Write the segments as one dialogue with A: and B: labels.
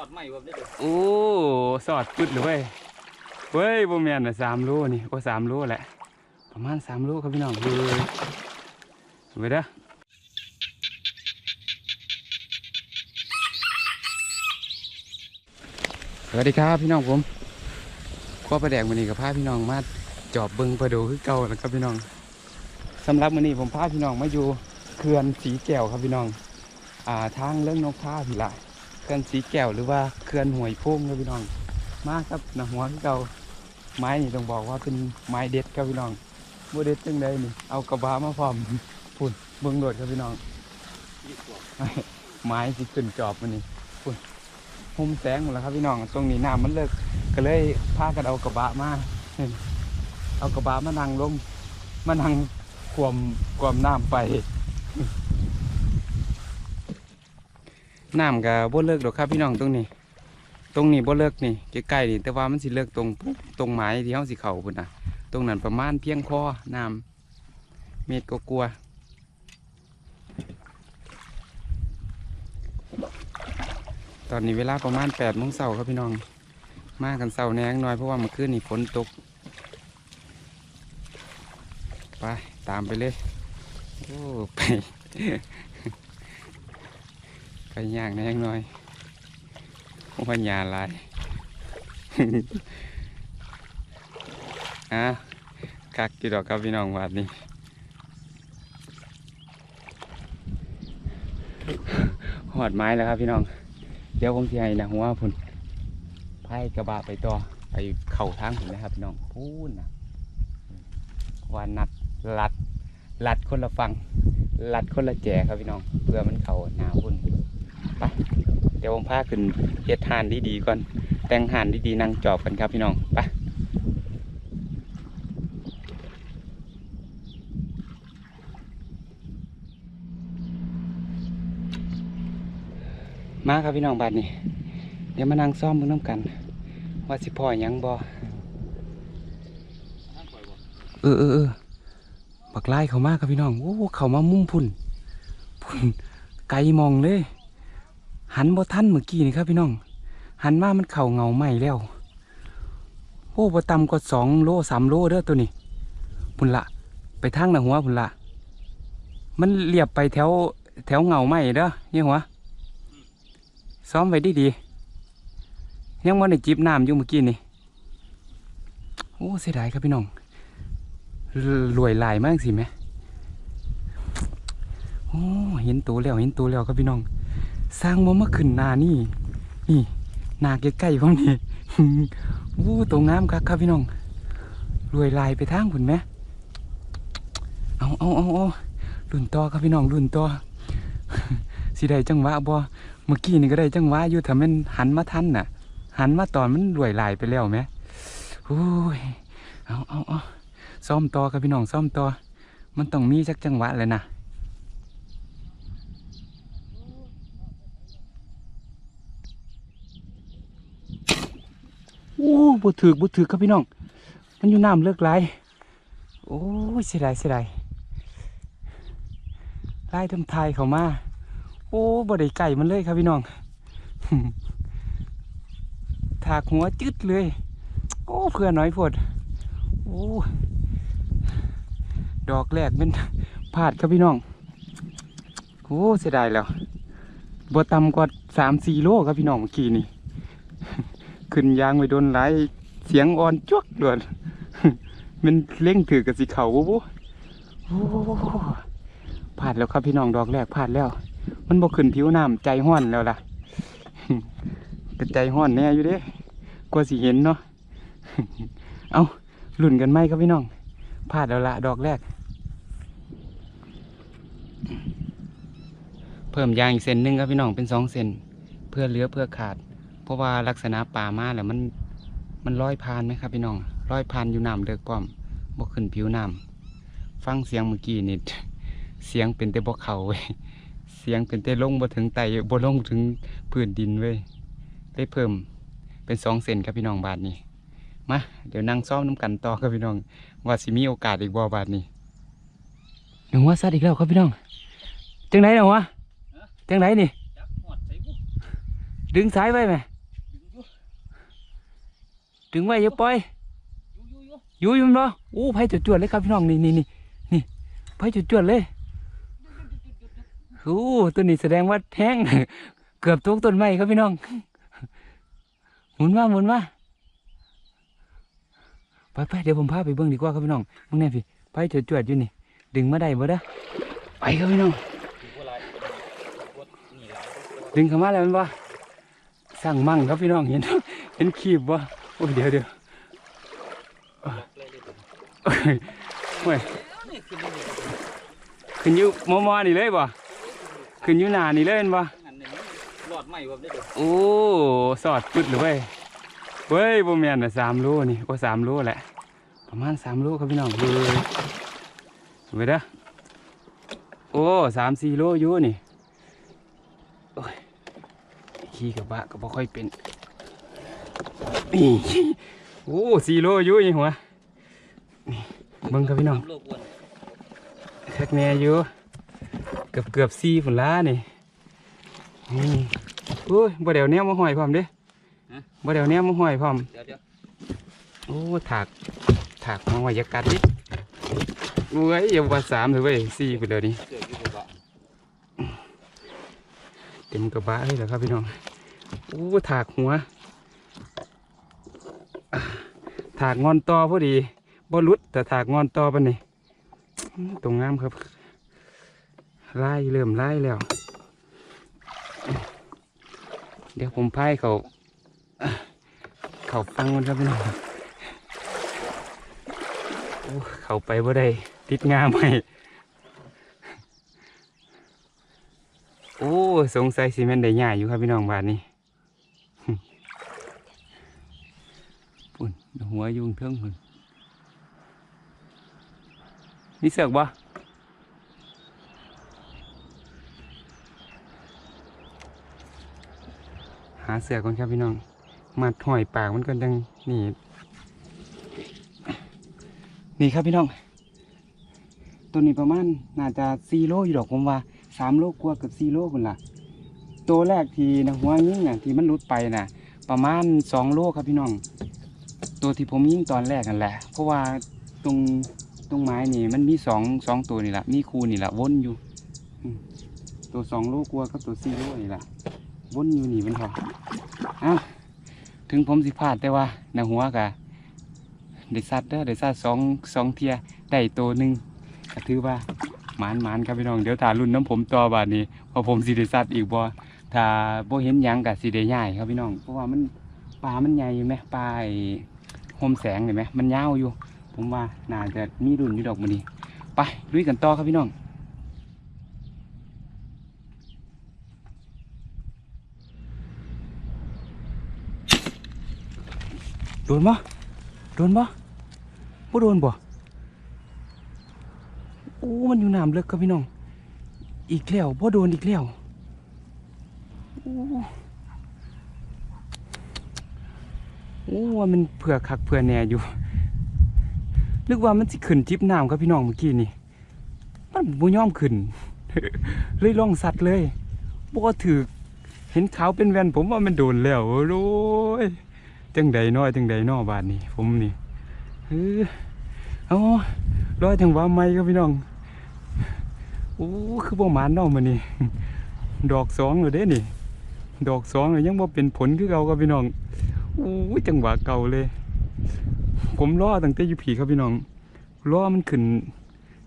A: อดไหมแบบนี้
B: โอ้สอดจุดเลยเว้ยเว้ยบ่แม่นน่ะสามโลนี่โอ้สามโลแหละ ประมาณสามโลครับพี่น้องดูไปเด้อสวัสดีครับพี่น้องผมข้อประแดงวันนี้กับพาพี่น้องมาจอบเบิงประดูคือเก่าแล้วครับพี่น้องสำหรับวันนี้ผมพาพี่น้องมาอยู่เขื่อนสีแก้วครับพี่น้อง อ่าทางเรื่องนกท่าพี่ละเขื่อนสีแก้วหรือว่าเขื่อนหวยโพงครับพี่น้อง มาครับนะหัวที่เราไม้นี่ต้องบอกว่าเป็นไม้เด็ดครับพี่น้องโมเด็ดจังไดนี่เอากระบะมาพร้อมพุ่นเบิ้องโดดครับพี่น้องไม้สิขึ้นจอบมันนี่พุ่นหุมแสงหมดแล้วครับพี่น้องตรงนี้น้ำมันเลิกก็เลยพากันเอากระบะมาเอากระบะมานั่งลงมานั่งควมควมน้ำไป น้ำกับบ่เลิกหรอกครับพี่น้องตรงนี้ ตรงนี้บ่เลิกนี่ใกล้ๆนี่แต่ว่ามันสิเลิกตรงปุ๊บตรงไม้ที่เฮาสิเข้าพุ่นนะตรงนั้นประมาณเพียงคอน้ำเมตรก็กลัวตอนนี้เวลาประมาณ8โมงเช้าครับพี่น้อง มากันเช้าแนงหน่อยเพราะว่ามื่อคืนนี่ฝนตก ไป ตามไปเลย โอ้ ไป ไปย่างแหนงหน่อยว่าหยาหลาย อะกักกี่ดอกครับพี่น้องวาดนี้หอดไม้แล้วครับพี่น้อง เดี๋ยวผมจะให้นะหัวพุ่นพายกระบะไปต่อไปเข่าทางผมนะครับพี่น้องพูนนะว่านัดลัดลัดคนละฟังลัดคนละแจครับพี่น้อง เพื่อมันเข่าหนาพุ่นไป เดี๋ยวผมพาขึ้นเฮ็ดหานดีๆก่อน แต่งหานดีๆนั่งจอบกันครับพี่น้องไปมาครับพี่น้องบัดนี้ เดี๋ยวมานั่งซ่อมเบิ่งน้ำกัน ว่าสิพ่อยังบ
A: อ
B: เออเออเออบักไล่เขามากครับพี่น้องโอ้เขามามุ่งพุ่นพุ่นไกลมองเลย หันบ่ทันเมื่อกี้นี่ครับพี่น้อง หันมามันเข่าเงาใหม่แล้ว โอ้บ่ต่ำกว่าสองโลสามโลเด้อตัวนี้พุ่นละไปทางหน้าหัวพุ่นละมันเรียบไปแถวแถวเงาใหม่เด้อเนี่ยหัวซ้อมไว้ดีดียังว่าในจิบน้ำอยู่เมื่อกี้นี่โอ้เสียดายครับพี่น้องรวยหลายมากสิแม่โอ้เห็นตัวแล้วเห็นตัวแล้วครับพี่น้อง สร้างมาเมื่อขึ้นนานี่ นี่นาใกล้ๆผมนี่โอ้ตัวงามครับครับพี่น้องรวยลายไปทางผุนไหมเอาเอาเอาเอารุ่นต่อครับพี่น้องรุ่นต่อสิได้จังหวะบ่เมื่อกี้นี่ก็ได้จังหวะอยู่ถ้ามันหันมาทันน่ะ หันมาตอนมันรวยลายไปแล้วไหมโอ้ยเอาเอาเอาซ่อมต่อครับพี่น้องซ่อมต่อมันต้องมีสักจังหวะเลยนะ โอ้บ่ถือบ่ถือครับพี่น้อง มันอยู่น้ำเลิกไหลายโอ้ยเสียดายเสียดายไล่ทำทายเขามา โอ้บ่ได้ไก่มันเลยครับพี่น้องถากหัวจึดเลย โอ้เพื่อน้อยพดโอ้ดอกแรกเป็นพลาดครับพี่น้อง โอ้เสียดายแล้วบ่ต่ำกว่าสามสี่โลครับพี่น้องเมื่อกี้นี่ ขึ้นยางไปโดนไหลายเสียงอ่อนจวกด่วนมันเล่งถือกับสีเขาบุบุโอ้พลาดแล้วครับพี่น้องดอกแรกพลาดแล้ว มันบ่ขึ้นผิวน้ำใจห้อนแล้วล่ะก็ใจห้อนแน่อยู่เด้กว่าสิเห็นเนาะเอาลุ่นกันไหมครับพี่น้องพลาดแล้วละดอกแรก เพิ่มยางอีกเส้นนึงครับพี่น้องเป็นสองเส้นเพื่อเลือเพื่อขาด เพราะว่าลักษณะป่ามาแล้วมันมันลอยพานไหมครับพี่น้องลอยพานอยู่น้ำเดือกป้อมบ่ขึ้นผิวน้ำฟังเสียงเมื่อกี้นี่เสียงเป็นแต่บ่เขาเว้ยเสียงเป็นแต่ลงบ่ถึงไตบ่ลงถึงพื้นดินเว้ยได้เพิ่มเป็นสองเส้นครับพี่น้องบาทนี้มาเดี๋ยวนั่งซ้อมน้ำกันต่อครับพี่น้อง ว่าสิมีโอกาสอีกบ่บาทนี้หนึ่งว่าซัดอีกแล้วครับพี่น้องจังไหนเนาะวะจังไหนนี่
A: จับหอดใส่บุ
B: ดึงสายไว้ไหม
A: เดึ
B: งไว้อย่าปล่อย
A: อยู่อยู่อยู่
B: อยู่อยุ่มเนาะอู้ไผ่จุดจวดๆเลยครับพี่น้องนี่นี่นี่นี่ไผ่จุดจวดๆเลยอู้ตัวนี้แสดงว่าแท้งเกือบทุกต้นไม้ครับพี่น้อง หมุนมาหมุนมาไปไปเดี๋ยวผมพาไปเบิ่งดีกว่าครับพี่น้องมึงแน่พี่ไผ่จุดจวดๆอยู่นี่ ดึงมาได้บ่เด้อไปครับพี่น้อง
A: อยู่บ่หลายบ่นี่หลาย
B: ดึงเข้ามาแล้วมันว่าสั่งมั่งครับพี่น้องเห็นเห็นขีบบ่ โอ้ยเดี๋ยวเดี๋ยว
A: เลยเลยตัวนี้
B: ย
A: ขึ้น
B: ยูมอมอนี่เลยบ่ขึ้นยูหนานี่เลยเห็นบ่
A: อันนี้รอดไหม่บ่ได้ด้อ
B: โอ้สอดจุดเลยเว้ยเว้ยบ่แม่นน่ะสามโลนี่โอ้สามโลแหละ ประมาณสามโลครับพี่น้องเว้ยเว้ยเด้อโอ้สามสี่โลอยู่นี่โอ้ยขี่กับบะก็บ่ค่อยเป็น นี่โอ้สี่โลอยู่ยังหัวนี่เบิ่งครับพี่น้อง
A: โลกอ้วน
B: แท็กแม่อยู่เกือบเกือบสี่ฝุ่นล้านี่นี่โอ้ยบ่เดี๋ยวแนวมาห้อยพร้อมเด้บ่เดี๋ยวแนวมาห้อยพร้อม
A: เดี๋ยวเดี๋ยว
B: โอ้ถากถากมาไว้อยากัดดิโอ้ยอย่าว่าสามเลยเว้ยสี่ไปเดี๋ยวนี้
A: เดี๋ยวอยู่บ่
B: เต็มกระบะเลยเหรอครับพี่น้องโอ้ถากหัวอะ ถากงอนตอพอดีบ่หลุดแต่ถากงอนตอปะนี่ตรงงามครับไล่เริ่มไล่แล้ว เดี๋ยวผมพายเขาเขาฟังมันครับพี่น้องเขาไปบ่ได้ติดงามไหมโอ้สงสัยสิแม่นได้ง่ายอยู่ครับพี่น้องบาทนี้ หัวยุงเทิงพุ่นนี่เสือกบ่หาเสือกก่อนครับพี่น้อง มาถอยปากมันก่อนจังนี่ นี่ครับพี่น้อง ตัวนี้ประมาณน่าจะสี่โลอยู่ดอกผมว่าสามโลกว่าเกับสี่โลคนละตัวแรกทีนะหัวยิงน่ะที่มันหลุดไปน่ะ ประมาณสองโลครับพี่น้อง ตัวที่ผมยิงตอนแรกนั่นแหละ เพราะว่าตรงตรงไม้นี่มันมีสองสองตัวนี่แหละมีคูนี่แหละวนอยู่ ตัวสองโลกว่ากับตัวสี่โลนี่แหละวนอยู่นี่มันพออ้าวถึงผมสิพลาดแต่ว่านหัวกะได้ซัดเด้อได้ซัดสองสองเทียได้ตัวหนึ่งก็ถือว่าหมานหมานครับพี่น้องเดี๋ยวถ้ารุ่นน้ำผมต่อบาดนี้พอผมสิได้สัตอีกบ่ถ้าบ่เห็นยังก็สิได้ย่ายครับพี่น้องเพราะว่ามันปลามันใหญ่ไหมปลา โฮมแสงเห็นไหมมันยาวอยู่ ผมว่าน่าจะมีรุ่นอยู่ดอกมันนี้ไปลุยกันต่อครับพี่น้องโดนบ่โดนบ่บ่โดนบ่โอ้มันอยู่น้ำเลิกครับพี่น้อง อีกแล้วพ่โดนอีกแล้วโอ้ โอ้ว่ามันเผื่อคักเผื่อแน่อยู่นึกว่ามันสิขึ้นจิบน้ำครับพี่น้องเมื่อกี้นี่มันบ่ยอมขึ้น เลยล่องสัตว์เลยบ่ถือเห็นขาวเป็นแวนผมว่ามันโดนแล้วโอ้ยจังใดน้อยจังใดน้อบาดนี้ผมนี่เออเอาร้อยถึงว่าไม่ครับพี่น้องโอ้คือบ่หมานเนาะมื้อนี้ดอกสองเลยเด้นี่ ดอกสองเลยยังบ่เป็นผลคือเก่าครับพี่น้อง โอ้จังหวะเก่าเลย ผมรอตั้งแต่อยู่ผีครับพี่น้องรอมันขึ้น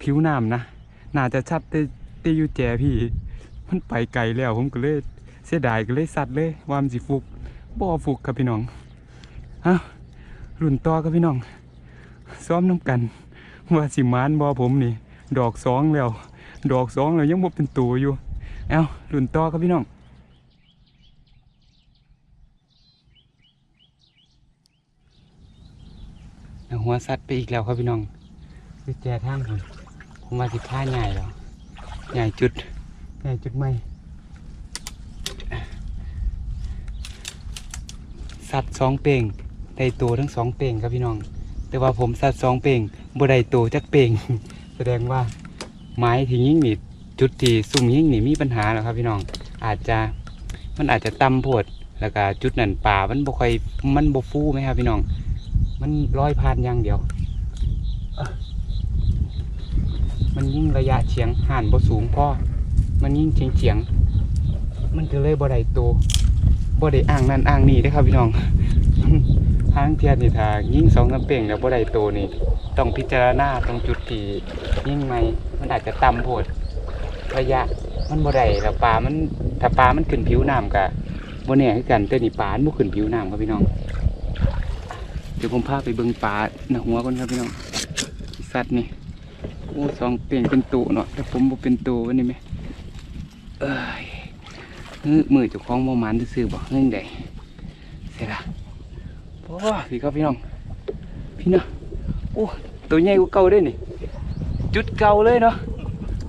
B: ผิวน้ำนะน่าจะชัดแต่แต่อยู่แจพี่ มันไปไกลแล้วผมก็เลยเสียดายก็เลยสัตว์เลย วามสิฟุกบ่อฟุกครับพี่น้องฮะรุ่นต่อครับพี่น้อง ซ้อมน้ำกัน ว่าสิมานบ่อผมนี่ ดอกสองแล้ว ดอกสองแล้วยังบ่เป็นตัวอยู่ เอ้ารุ่นต่อครับพี่น้อง เอา หัวสัตว์ไปอีกแล้วครับพี่น้องคือแจทางผมผมมาสิผ้าใหญ่แล้วใหญ่จุดใหญ่จุดใหม่สัตว์สองเป่งได้ตัวทั้งสองเป่งครับพี่น้อง แต่ว่าผมสัตว์สองเป่งบ่ได้ตัวจักเป่งแสดงว่าไม้ที่ยิ่งนี่จุดที่ซุ่มยิ่งนี่มีปัญหาแล้วครับพี่น้อง อาจจะมันอาจจะต่ำโพดแล้วก็จุดนั้นป่ามันบ่ค่อยมันบ่ฟูไหมครับพี่น้อง มันลอยผ่านอย่างเดียว มันยิ่งระยะเฉียงห่านบ่สูงพอมันยิ่งเฉียงเฉียงๆมันก็เลยบ่ได้โตบ่ได้อ่างนั่นอ่างนี่เด้ครับพี่น้องทางเทียนนี่ถ้ายิ่งสองน้ำเป่งแล้วบ่ได้โตนี่ ต้องพิจารณาตรงจุดที่ยิ่งไหมมันอาจจะต่ำโพดระยะมันบ่ได้แล้วปลามันถ้าปลามันขึ้นผิวน้ำกะบ่แน่คือกันแต่นี่ปลามันบ่ขึ้นผิวน้ำครับพี่น้อง ดี๋ยวผมพาไปเบิงปลาหน้าหัวก่อนครับพี่น้องสัตว์นี่โอ้สองเป่งเป็นตัวเนาะแต่ผมบ่เป็นตัววันนี้ไหมเอ้ยเมือเจ้าของบ่มันซื่อๆบ่เฮ้ยใดเสียละโอ้พี่ครับพี่น้อง พี่เนาะโอ้ตัวใหญ่กว่าเก่าด้นี่ จุดเก่าเลยเนาะ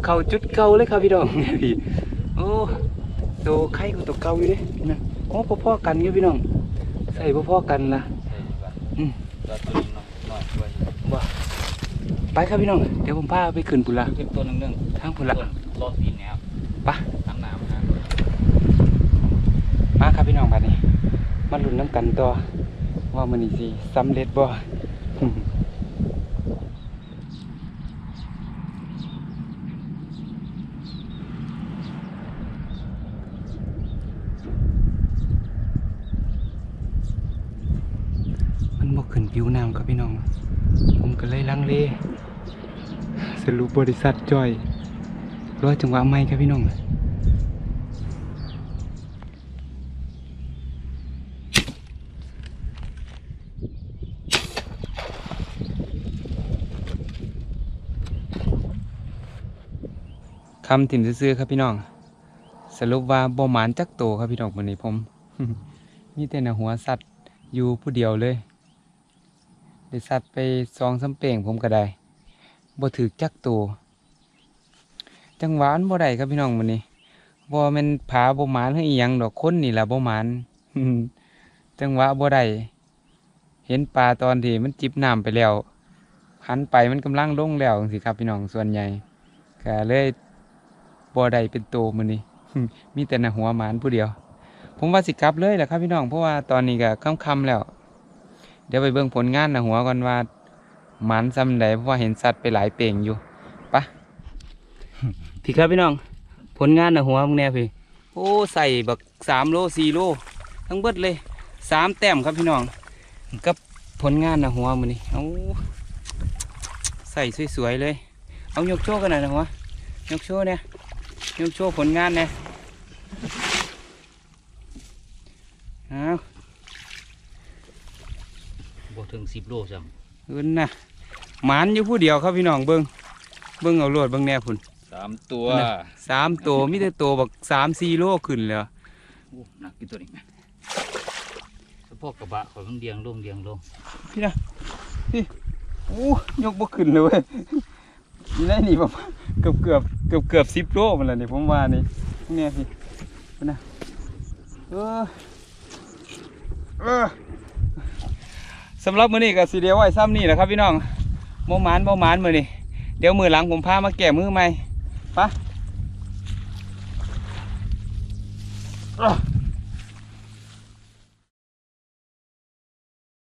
B: เขาจุดเก่าเลยครับพี่น้องพี่โอ้ตัวไข่กว่าตัวเก่าอยู่เด้พี่นะโอ้พ่อๆกันอยู่พี่น้อง ใส่พ่อๆกันละ อืม
A: ตัวตัวนึงน้อยๆด้วย
B: ว่า ไปครับพี่น้อง เดี๋ยวผมพาไปขึ้นปุนละ
A: คลิปตัวนึงนึง
B: ทางปุนละ
A: รถดินเนี่ยครับ
B: ไป
A: ทั้งน้ำครับ
B: มาครับพี่น้องบัดนี้ มาลุ้นน้ำกันต่อว่ามันนี่สิสำเร็จบ่ มันบ่ขึ้นผิวน้ำครับพี่น้อง ผมก็เลยลังเล ส รุปบริษัทจอยรอจังหวะไม่ครับพี่น้องคำถิ่มซื่อครับพี่น้อง สรุปว่าบ่หมานจักโตครับพี่น้องวันนี้ผมมีแต่หนหัวสัตว์อยู่ผู้เดียวเลยได้สัตว์ไปสองสาเป่งผมก็ได้ บ่ถือจักโตจังหวะมันบ่ได้ครับพี่น้องวันนี้บ่แม่นผาบ่หมานให้อีหยังดอกคนนี่แหละบ่หมานจังหวะบ่ได้เห็นปลาตอนที่มันจิบน้ำไปแล้วหันไปมันกำลังลงแล้วจังซี่ครับพี่น้องส่วนใหญ่ก็เลยบ่ได้เป็นตมื้อนี้มีแต่หน้าหัวหมานผู้เดียว ผมว่าสิกลับเลยแหละครับพี่น้องเพราะว่าตอนนี้ก็ค่ำๆแล้ว เดี๋ยวไปเบิ่งผลงานหน้าหัวก่อนว่า มันซ้ำใดเพราะว่าเห็นสัตว์ไปหลายเป่งอยู่ปะพี่ครับพี่น้อง ผลงานหน้าหัวมึงแน่พี่ โอ้ใส่บักสามโลสี่โล ทั้งเบิดเลยสามแต้มครับพี่น้องกับผลงานหน้าหัวมือนี่เอาใส่สวยๆเลย เอายกโชว์กันหน่อยนะหัวยกโชว์เนี่ยยกโชว์ผลงานเนี่ยเอา
A: บถึงสิบโลจัง
B: เอิ้นนะหมานอยู่ผู้เดียวครับพี่น้องเบิ้งเบิ้งเอาโลดเบิ้งแน่พุ่น
A: สามตัว
B: น่ะสามตัวมิแต่ตัวบักสามสี่โลขึ้นเลย
A: โอ้หนักกี่ตัวนี่แม่สะโพกกระบะข่อยมันเดียงลงเดียงลง
B: พี่นะพี่โอ้ยกบ่ขึ้นเลยเว้ยนี่ได้นี่ประมาณเกือบเกือบเกือบเกือบสิบโลมันแล้วนี่ผมว่านี่เนี่ยพี่พุ่นนะเออเออ สำหรับมื้อนี้ก็สีเดียวไว้ซ้ำนี่แหละครับพี่น้องโมหมานโมหมานมื้อนี้เดี๋ยวมือหลังผมพามาแก่มือใหม่ไปะ